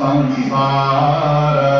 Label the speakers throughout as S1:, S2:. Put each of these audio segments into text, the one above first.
S1: Sampara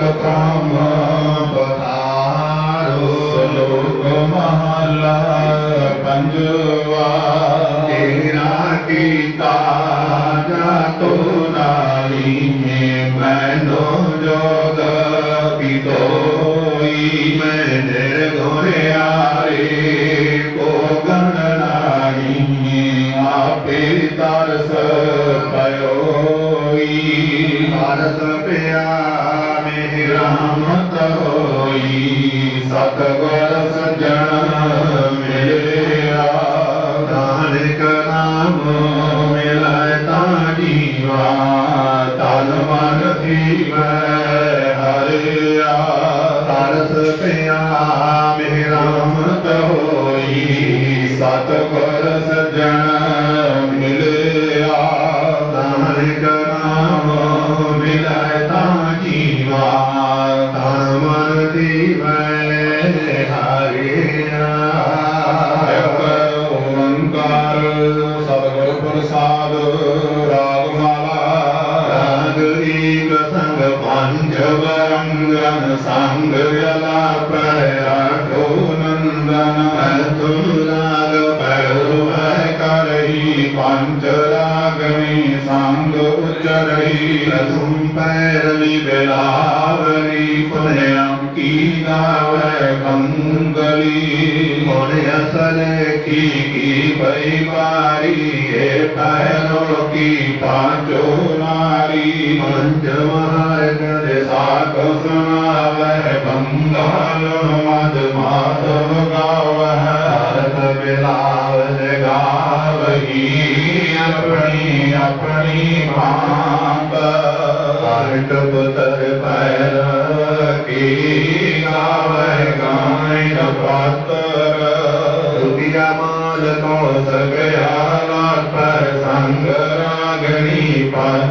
S1: ਪ੍ਰਥਮ ਪਤਾਰੋ ਸ਼ਲੋਕ ਮਹਲਾ ਪੰਜਵਾ ਤੇਰਾ ਕੀਤਾ ਜਾਤੋ ਨਾਲੀ ਮੇ ਮੈਨੋ ਜੋਗ ਪਿਤੋਈ ਮੈਂ ਨਿਰਗੁਣੇ ਆਰੇ ਕੋ ਗਣ ਨਾਹੀ ਆਪੇ ਤਰਸ ਪਇਓਈ
S2: ਹਰਸ ਪਿਆ ਮੇਰਾ
S1: ਰਾਮਤ ਹੋਈ ਸਤਗੁਰ ਸਜਣ ਮਿਲਿਆ।
S2: ਨਾਨਕ ਨਾਮ
S1: ਮਿਲੈ ਤਾਂ ਜੀਵਾ ਤਨ ਮਨ ਜੀਵੈ ਹਰਿਆ।
S2: ਤਰਸ ਪਿਆ ਮੇਰਾ
S1: ਰਾਮਤ ਹੋਈ। ਸਤਗੁਰ ਸਜਣ ਮਿਲਿਆ। ਪ੍ਰਸਾਦ ਰਾਗ ਮਾਲਾ,
S2: ਰਾਗ ਏਕ ਸੰਗ ਪੰਜ
S1: ਜਵਰੰਗਨ ਸੰਗ ਜਲਾ ਪ੍ਰਯਾਠੋ ਨੰਦਨ।
S2: ਤੁਮ ਰਾਗ
S1: ਪੈਰੁ ਹੈ ਕਰਹੀ ਪੰਚ ਰਾਗਨੀ ਸੰਗ ਉਚਰਹੀ।
S2: ਤੁਮ ਪੈਰਵੀ
S1: ਬਿਲਾਵਰੀ ਪੁਨਿਆਮ ਕੀ ਗਾਵੇ ਕੰਗਲੀ
S2: ਮੋਨ ਅਸਲ
S1: ਕੀ ਕੀ ਪਈ ਵਾਰੀ ਏ ਪੈਰੋ ਕੀ ਪਾਂਚੋ ਨਾਰੀ
S2: ਪੰਜ ਮਹਾਰਗ ਦੇ
S1: ਸਾਖ ਸੁਣਾਵੇ ਬੰਗਾਲ ਮਦ ਮਾਧਵ ਗਾਵਹਿ
S2: ਸਾਰਥ ਬਿਲਾਵ
S1: ਗਾਵਹੀ ਆਪਣੀ ਆਪਣੀ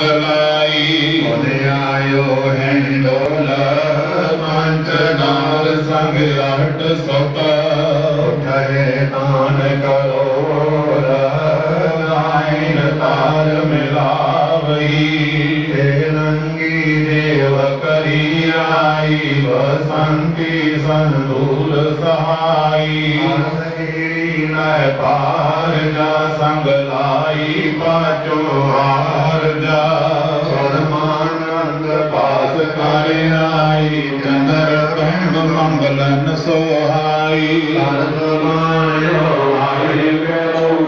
S1: ਸਤ ਸੰਗ
S2: ਆਇਓ
S1: ਹਿੰਡੋਲ ਪੰਚ ਨਾਲ ਸੰਗ ਅਟ ਸੁਤ।
S2: ਉਠੇ ਤਾਨ ਕਰੋ
S1: ਨਾਇਨ ਤਾਰ ਮਿਲਾਵਈ।
S2: ਤੇ ਨੰਗੀ
S1: ਦੇਵ ਕਰੀ ਆਈ, ਬਸੰਤੀ ਸੰਦੂਲ ਸਹਾਈ।
S2: ਆਸਰੀ
S1: ਨੈ ਪਾਰ ਜਾ ਸੰਗ ਲਾਈ ਪਾਚੋ ਹਾਰ ਜਾ।
S2: ਸਨਮਾਨੰਦ
S1: ਪਾਸ ਕਰ ਆਈ ਚੰਦਰ ਪਿੰਡ ਮੰਗਲਨ ਸੋਹਾਈ।
S2: ਸਰਦ ਮਾਇਓ
S1: ਆਈ ਗਉ